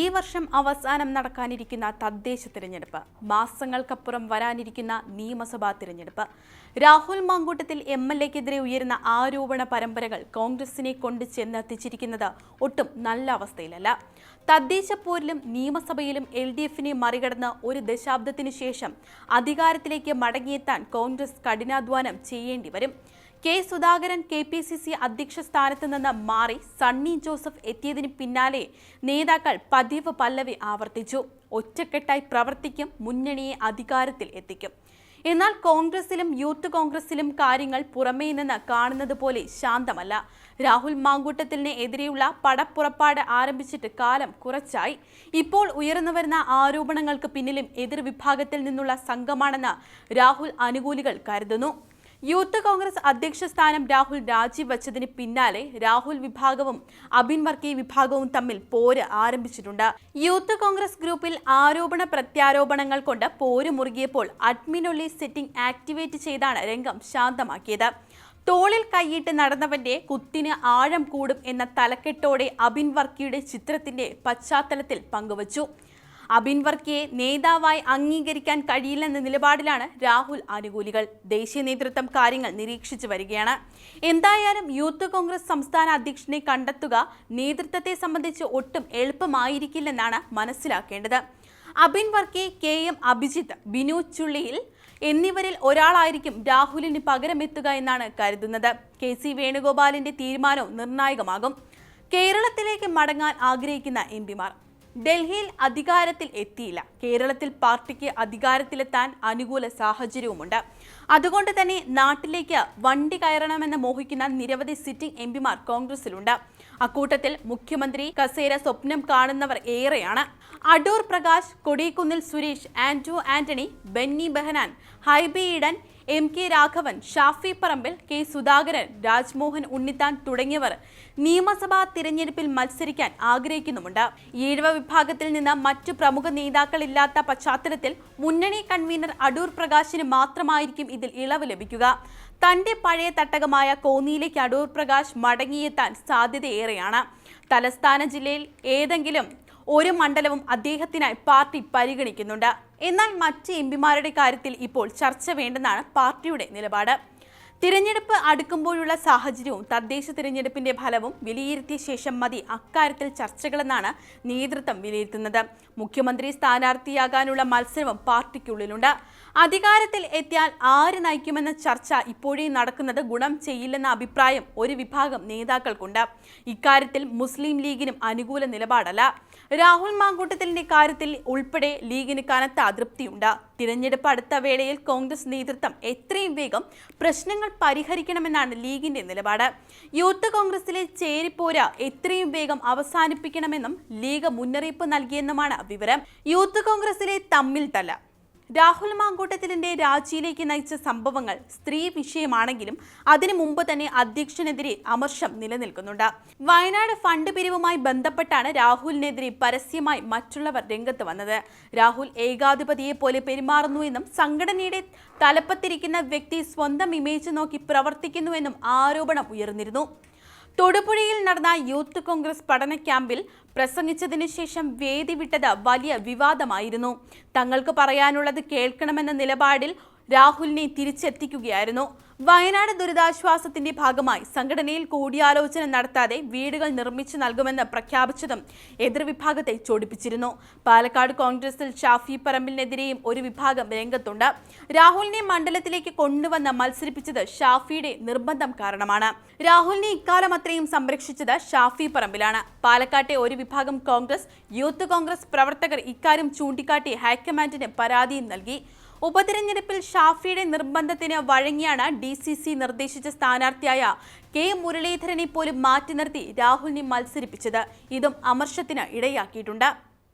ഈ വർഷം അവസാനം നടക്കാനിരിക്കുന്ന തദ്ദേശ തിരഞ്ഞെടുപ്പ്. മാസങ്ങൾക്കപ്പുറം വരാനിരിക്കുന്ന നിയമസഭാ തിരഞ്ഞെടുപ്പ്. രാഹുൽ മാങ്കൂട്ടത്തിൽ എം എൽ എക്കെതിരെ ഉയരുന്ന ആരോപണ പരമ്പരകൾ കോൺഗ്രസിനെ കൊണ്ട് ചെന്നെത്തിച്ചിരിക്കുന്നത് ഒട്ടും നല്ല അവസ്ഥയിലല്ല. തദ്ദേശ പോരിലും നിയമസഭയിലും എൽ ഡി എഫിനെ മറികടന്ന് ഒരു ദശാബ്ദത്തിനു ശേഷം അധികാരത്തിലേക്ക് മടങ്ങിയെത്താൻ കോൺഗ്രസ് കഠിനാധ്വാനം ചെയ്യേണ്ടി വരും. K Sudhakaran K P C C അധ്യക്ഷ സ്ഥാനത്ത് നിന്ന് മാറി സണ്ണി ജോസഫ് എത്തിയതിന് പിന്നാലെ നേതാക്കൾ പതിവ് പല്ലവി ആവർത്തിച്ചു. ഒറ്റക്കെട്ടായി പ്രവർത്തിക്കും മുന്നണിയെ അധികാരത്തിൽ എത്തിക്കും. എന്നാൽ കോൺഗ്രസിലും യൂത്ത് കോൺഗ്രസിലും കാര്യങ്ങൾ പുറമേ നിന്ന് കാണുന്നത് പോലെ ശാന്തമല്ല. രാഹുൽ മാങ്കൂട്ടത്തിലിന് എതിരെയുള്ള പടപ്പുറപ്പാട് ആരംഭിച്ചിട്ട് കാലം കുറച്ചായി. ഇപ്പോൾ ഉയർന്നു വരുന്ന ആരോപണങ്ങൾക്ക് പിന്നിലും എതിർവിഭാഗത്തിൽ നിന്നുള്ള സംഘമാണെന്ന് രാഹുൽ അനുകൂലികൾ കരുതുന്നു. യൂത്ത് കോൺഗ്രസ് അധ്യക്ഷ സ്ഥാനം രാഹുൽ രാജിവച്ചതിന് പിന്നാലെ രാഹുൽ വിഭാഗവും അബിൻ വർക്കി വിഭാഗവും തമ്മിൽ പോര് ആരംഭിച്ചിട്ടുണ്ട്. യൂത്ത് കോൺഗ്രസ് ഗ്രൂപ്പിൽ ആരോപണ പ്രത്യാരോപണങ്ങൾ കൊണ്ട് പോര് മുറുകിയപ്പോൾ അഡ്മിനുള്ളി സെറ്റിംഗ് ആക്ടിവേറ്റ് ചെയ്താണ് രംഗം ശാന്തമാക്കിയത്. തോളിൽ കൈയിട്ട് നടന്നവന്റെ കുത്തിന് ആഴം കൂടും എന്ന തലക്കെട്ടോടെ അബിൻ വർക്കിയുടെ ചിത്രത്തിന്റെ പശ്ചാത്തലത്തിൽ പങ്കുവച്ചു. അബിൻ വർക്കിയെ നേതാവായി അംഗീകരിക്കാൻ കഴിയില്ലെന്ന നിലപാടിലാണ് രാഹുൽ അനുകൂലികൾ ദേശീയ നേതൃത്വം കാര്യങ്ങൾ നിരീക്ഷിച്ചു വരികയാണ്. എന്തായാലും യൂത്ത് കോൺഗ്രസ് സംസ്ഥാന അധ്യക്ഷനെ കണ്ടെത്തുക നേതൃത്വത്തെ സംബന്ധിച്ച് ഒട്ടും എളുപ്പമായിരിക്കില്ലെന്നാണ് മനസ്സിലാക്കേണ്ടത്. അബിൻ വർക്കി കെ എം അഭിജിത്ത് ബിനു ചുള്ളിയിൽ എന്നിവരിൽ ഒരാളായിരിക്കും രാഹുലിന് പകരമെത്തുക എന്നാണ് കരുതുന്നത്. കെ സി വേണുഗോപാലിന്റെ തീരുമാനവും നിർണായകമാകും. കേരളത്തിലേക്ക് മടങ്ങാൻ ആഗ്രഹിക്കുന്ന എം പിമാർ. ഡൽഹിയിൽ അധികാരത്തിൽ എത്തിയില്ല. കേരളത്തിൽ പാർട്ടിക്ക് അധികാരത്തിലെത്താൻ അനുകൂല സാഹചര്യവുമുണ്ട്. അതുകൊണ്ട് തന്നെ നാട്ടിലേക്ക് വണ്ടി കയറണമെന്ന് മോഹിക്കുന്ന നിരവധി സിറ്റിംഗ് എം പിമാർ കോൺഗ്രസിലുണ്ട്. അക്കൂട്ടത്തിൽ മുഖ്യമന്ത്രി കസേര സ്വപ്നം കാണുന്നവർ ഏറെയാണ്. Adoor Prakash Kodikunnil Suresh Anto Antony Benny Behanan Hibi Eden M K Raghavan Shafi Parambil K Sudhakaran Rajmohan Unnithan തുടങ്ങിയവർ നിയമസഭാ തിരഞ്ഞെടുപ്പിൽ മത്സരിക്കാൻ ആഗ്രഹിക്കുന്നുമുണ്ട്. ഈഴവ വിഭാഗത്തിൽ നിന്ന് മറ്റു പ്രമുഖ നേതാക്കളില്ലാത്ത പശ്ചാത്തലത്തിൽ മുന്നണി കൺവീനർ അടൂർ പ്രകാശിന് മാത്രമായിരിക്കും ഇതിൽ ഇളവ് ലഭിക്കുക. തന്റെ പഴയ തട്ടകമായ കോന്നിയിലേക്ക് അടൂർ പ്രകാശ് മടങ്ങിയെത്താൻ സാധ്യതയേറെയാണ്. തലസ്ഥാന ജില്ലയിൽ ഏതെങ്കിലും ഒരു മണ്ഡലവും അദ്ദേഹത്തിനായി പാർട്ടി പരിഗണിക്കുന്നുണ്ട്. എന്നാൽ മറ്റ് എം പിമാരുടെ കാര്യത്തിൽ ഇപ്പോൾ ചർച്ച വേണ്ടെന്നാണ് പാർട്ടിയുടെ നിലപാട്. തിരഞ്ഞെടുപ്പ് അടുക്കുമ്പോഴുള്ള സാഹചര്യവും തദ്ദേശ തിരഞ്ഞെടുപ്പിന്റെ ഫലവും വിലയിരുത്തിയ ശേഷം മതി അക്കാര്യത്തിൽ ചർച്ചകളെന്നാണ് നേതൃത്വം വിലയിരുത്തുന്നത്. മുഖ്യമന്ത്രി സ്ഥാനാർത്ഥിയാകാനുള്ള മത്സരവും പാർട്ടിക്കുള്ളിലുണ്ട്. അധികാരത്തിൽ എത്തിയാൽ ആര് നയിക്കുമെന്ന ചർച്ച ഇപ്പോഴേ നടക്കുന്നത് ഗുണം ചെയ്യില്ലെന്ന അഭിപ്രായം ഒരു വിഭാഗം നേതാക്കൾക്കുണ്ട്. ഇക്കാര്യത്തിൽ മുസ്ലിം ലീഗിനും അനുകൂല നിലപാടല്ല. രാഹുൽ മാങ്കൂട്ടത്തിലിന്റെ കാര്യത്തിൽ ഉൾപ്പെടെ ലീഗിന് കനത്ത അതൃപ്തിയുണ്ട്. തിരഞ്ഞെടുപ്പ് അടുത്ത വേളയിൽ കോൺഗ്രസ് നേതൃത്വം എത്രയും വേഗം പ്രശ്നങ്ങൾ പരിഹരിക്കണമെന്നാണ് ലീഗിന്റെ നിലപാട്. യൂത്ത് കോൺഗ്രസിലെ ചേരിപ്പോര എത്രയും വേഗം അവസാനിപ്പിക്കണമെന്നും ലീഗ് മുന്നറിയിപ്പ് നൽകിയെന്നുമാണ് വിവരം. യൂത്ത് കോൺഗ്രസിലെ തമ്മിൽ തല്ല രാഹുൽ മാങ്കൂട്ടത്തിലിന്റെ രാജിയിലേക്ക് നയിച്ച സംഭവങ്ങൾ സ്ത്രീ വിഷയമാണെങ്കിലും അതിനു മുമ്പ് തന്നെ അധ്യക്ഷനെതിരെ അമർഷം നിലനിൽക്കുന്നുണ്ട്. വയനാട് ഫണ്ട് പിരിവുമായി ബന്ധപ്പെട്ടാണ് രാഹുലിനെതിരെ പരസ്യമായി മറ്റുള്ളവർ രംഗത്ത് വന്നത്. രാഹുൽ ഏകാധിപതിയെ പോലെ പെരുമാറുന്നു എന്നും സംഘടനയുടെ തലപ്പത്തിരിക്കുന്ന വ്യക്തി സ്വന്തം ഇമേജ് നോക്കി പ്രവർത്തിക്കുന്നുവെന്നും ആരോപണം ഉയർന്നിരുന്നു. തൊടുപുഴയിൽ നടന്ന യൂത്ത് കോൺഗ്രസ് പഠന ക്യാമ്പിൽ പ്രസംഗിച്ചതിനു ശേഷം വേദി വിട്ടത് വലിയ വിവാദമായിരുന്നു. തങ്ങൾക്ക് പറയാനുള്ളത് കേൾക്കണമെന്ന നിലപാടിൽ രാഹുലിനെ തിരിച്ചെത്തിക്കുകയായിരുന്നു. വയനാട് ദുരിതാശ്വാസത്തിന്റെ ഭാഗമായി സംഘടനയിൽ കൂടിയാലോചന നടത്താതെ വീടുകൾ നിർമ്മിച്ചു നൽകുമെന്ന് പ്രഖ്യാപിച്ചതും എതിർവിഭാഗത്തെ ചോടിപ്പിച്ചിരുന്നു. പാലക്കാട് കോൺഗ്രസിൽ ഷാഫി പറമ്പിലിനെതിരെയും ഒരു വിഭാഗം രംഗത്തുണ്ട്. രാഹുലിനെ മണ്ഡലത്തിലേക്ക് കൊണ്ടുവന്ന് മത്സരിപ്പിച്ചത് ഷാഫിയുടെ നിർബന്ധം കാരണമാണ്. രാഹുലിനെ ഇക്കാലം അത്രയും സംരക്ഷിച്ചത് ഷാഫി പറമ്പിലാണ്. പാലക്കാട്ടെ ഒരു വിഭാഗം കോൺഗ്രസ് യൂത്ത് കോൺഗ്രസ് പ്രവർത്തകർ ഇക്കാര്യം ചൂണ്ടിക്കാട്ടി ഹൈക്കമാൻഡിന് പരാതിയും നൽകി. ഉപതിരഞ്ഞെടുപ്പിൽ ഷാഫിയുടെ നിർബന്ധത്തിന് വഴങ്ങിയാണ് ഡി സി സി നിർദ്ദേശിച്ച സ്ഥാനാർത്ഥിയായ കെ മുരളീധരനെ പോലും മാറ്റി നിർത്തി രാഹുലിനെ മത്സരിപ്പിച്ചത്. ഇതും അമർഷത്തിന് ഇടയാക്കിയിട്ടുണ്ട്.